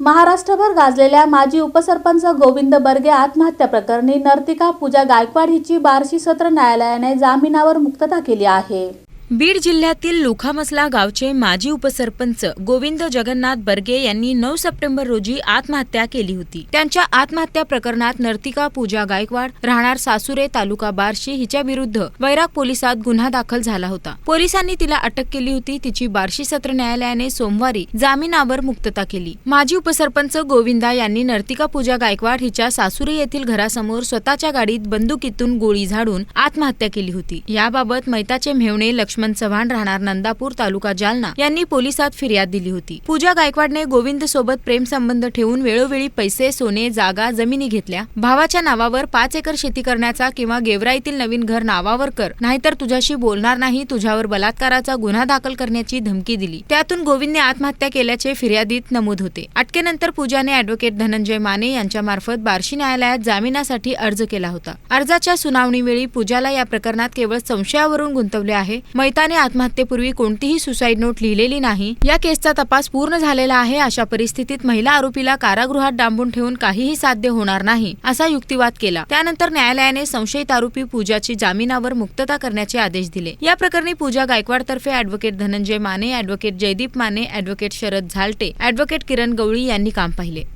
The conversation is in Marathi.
महाराष्ट्रभर गाजलेल्या माजी उपसरपंच गोविंद बर्गे आत्महत्या प्रकरणी नर्तिका पूजा गायकवाड हिची बार्शी सत्र न्यायालयाने जामिनावर मुक्तता केली आहे. बीड जिल्ह्यातील लुखामसला गावचे माजी उपसरपंच गोविंद जगन्नाथ बर्गे यांनी नऊ सप्टेंबर रोजी आत्महत्या केली होती. त्यांच्या आत्महत्या प्रकरणात नर्तिका पूजा गायकवाड राहणार सासुरे तालुका बार्शी हिच्या विरुद्ध वैराग पोलिसात गुन्हा दाखल झाला होता. पोलिसांनी तिला अटक केली होती तिची बार्शी सत्र न्यायालयाने सोमवारी जामिनावर मुक्तता केली. माजी उपसरपंच गोविंदा यांनी नर्तिका पूजा गायकवाड हिच्या सासुरे येथील घरासमोर स्वतःच्या गाडीत बंदुकीतून गोळी झाडून आत्महत्या केली होती. याबाबत मैताचे मेहणे लक्ष्मण चव्हाण राहणार नंदापूर तालुका जालना यांनी पोलिसात फिर्याद दिली होती. पूजा गायकवाडने गोविंद सोबत प्रेमसंबंध ठेवून वेळोवेळी पैसे सोने जागा जमिनी घेतल्या. भावाच्या नावावर पाच एकर शेती करण्याचा किंवा गेवराईतील नवीन घर नावावर कर नाहीतर तुझ्याशी बोलणार नाही तुझ्यावर बलात्काराचा गुन्हा दाखल करण्याची धमकी दिली. त्यातून गोविंदने आत्महत्या केल्याचे फिर्यादीत नमूद होते. अटकेनंतर पूजाने अॅडव्होकेट धनंजय माने यांच्या मार्फत बार्शी न्यायालयात जामिनासाठी अर्ज केला होता. अर्जाच्या सुनावणीवेळी पूजाला या प्रकरणात केवळ संशयावरून गुंतवले आहे. श्वेताने आत्महत्येपूर्वी कोणतीही सुसाईड नोट लिहिलेली नाही. या केसचा तपास पूर्ण झालेला आहे अशा परिस्थितीत महिला आरोपीला कारागृहात डांबून ठेवून काहीही साध्य होणार नाही असा युक्तिवाद केला. त्यानंतर न्यायालयाने संशयित आरोपी पूजाची जामिनावर मुक्तता करण्याचे आदेश दिले. या प्रकरणी पूजा गायकवाड तर्फे advocate Dhananjay Mane advocate Jaydeep Mane advocate Sharad Zalte advocate Kiran Gawli यांनी काम पाहिले.